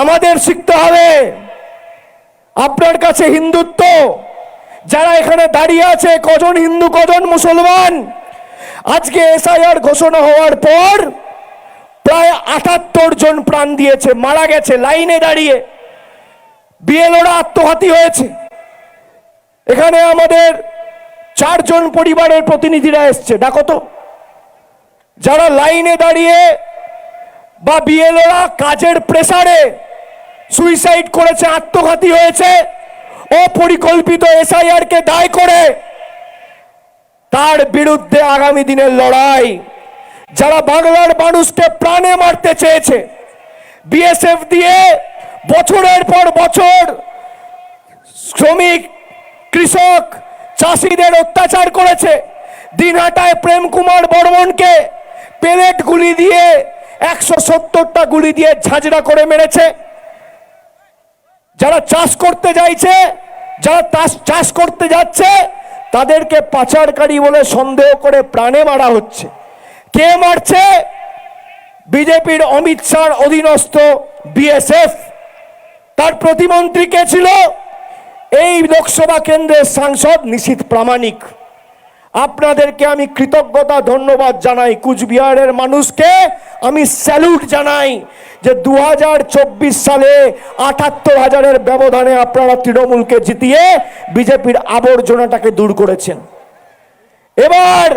আমাদের শিখতে হবে। আপনার কাছে হিন্দুত্ব, যারা এখানে দাঁড়িয়ে আছে, কজন হিন্দু, কজন মুসলমান? আজকে এসআইআর ঘোষণা হওয়ার পর প্রায় আটাত্তর জন প্রাণ দিয়েছে, মারা গেছে, লাইনে দাঁড়িয়ে। বিএলওরা আত্মঘাতী হয়েছে। এখানে আমাদের চারজন পরিবারের প্রতিনিধিরা এসছে, ডাকো তো। যারা লাইনে দাঁড়িয়ে বা বিএলওরা কাজের প্রেসারে সুইসাইড করেছে, আত্মঘাতী হয়েছে। অপরিকল্পিত এসআইআর কে দায় করে তার বিরুদ্ধে আগামী দিনের লড়াই। যারা বাংলার মানুষকে প্রাণে মারতে চেয়েছে, বিএসএফ দিয়ে বছরের পর বছর শ্রমিক, কৃষক, চাষিদের অত্যাচার করেছে। দিনহাটায় প্রেম কুমার বর্মনকে পেলেট গুলি দিয়ে একশো সত্তরটা গুলি দিয়ে ঝাঁঝরা করে মেরেছে। যারা চাষ করতে যাইছে, যারা চাষ করতে যাচ্ছে, তাদেরকে পাচারকারী বলে সন্দেহ করে প্রাণে মারা হচ্ছে। কে মারছে? বিজেপির অমিত শাহর অধীনস্থ বিএসএফ। তার প্রতিমন্ত্রী কে ছিল? এই লোকসভা কেন্দ্রের সাংসদ নিশীত প্রামাণিক। আপনাদেরকে আমি কৃতজ্ঞতা, ধন্যবাদ জানাই। কুচবিহারের মানুষকে আমি স্যালুট জানাই যে দু হাজার চব্বিশ সালে আটাত্তর হাজারের ব্যবধানে আপনারা তৃণমূলকে জিতিয়ে বিজেপির আবর্জনাটাকে দূর করেছেন। এবার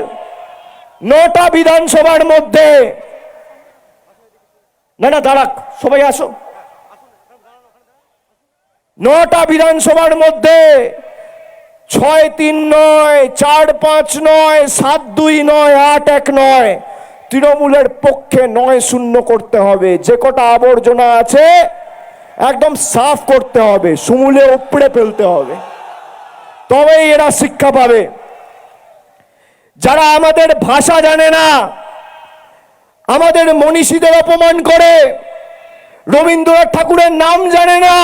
নটা বিধানসভার মধ্যে না না, দাঁড়াক, সবাই আসো। নটা বিধানসভার মধ্যে ছয় তিন নয়, চার পাঁচ নয়, সাত দুই নয়, আট এক নয়। তৃণমূলের পক্ষে নয় শূন্য করতে হবে। যে কটা আবর্জনা আছে, একদম সাফ করতে হবে। সুমুলে উপড়ে ফেলতে হবে। তবেই এরা শিক্ষা পাবে। যারা আমাদের ভাষা জানে না, আমাদের মনীষীদের অপমান করে, রবীন্দ্রনাথ ঠাকুরের নাম জানে না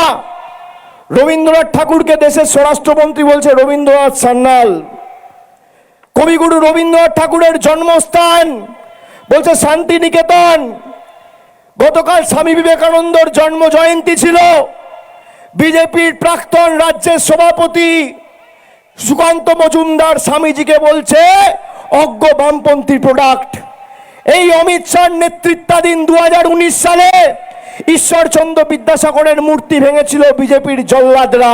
রবীন্দ্রনাথ ঠাকুরকে দেশের স্বরাষ্ট্রমন্ত্রী বলছে রবীন্দ্রনাথ সান্যাল। কবিগুরু রবীন্দ্রনাথ ঠাকুরের জন্মস্থান বলছে শান্তিনিকেতন। গতকাল স্বামী বিবেকানন্দর জন্ম জয়ন্তী ছিল। বিজেপির প্রাক্তন রাজ্যের সভাপতি সুকান্ত মজুমদার স্বামীজিকে বলছে অজ্ঞ বামপন্থী প্রোডাক্ট। এই অমিত শাহ নেতৃত্বাধীন দু হাজার উনিশ সালে ঈশ্বরচন্দ্র বিদ্যাসাগরের মূর্তি ভেঙেছিল বিজেপির জল্লাদরা।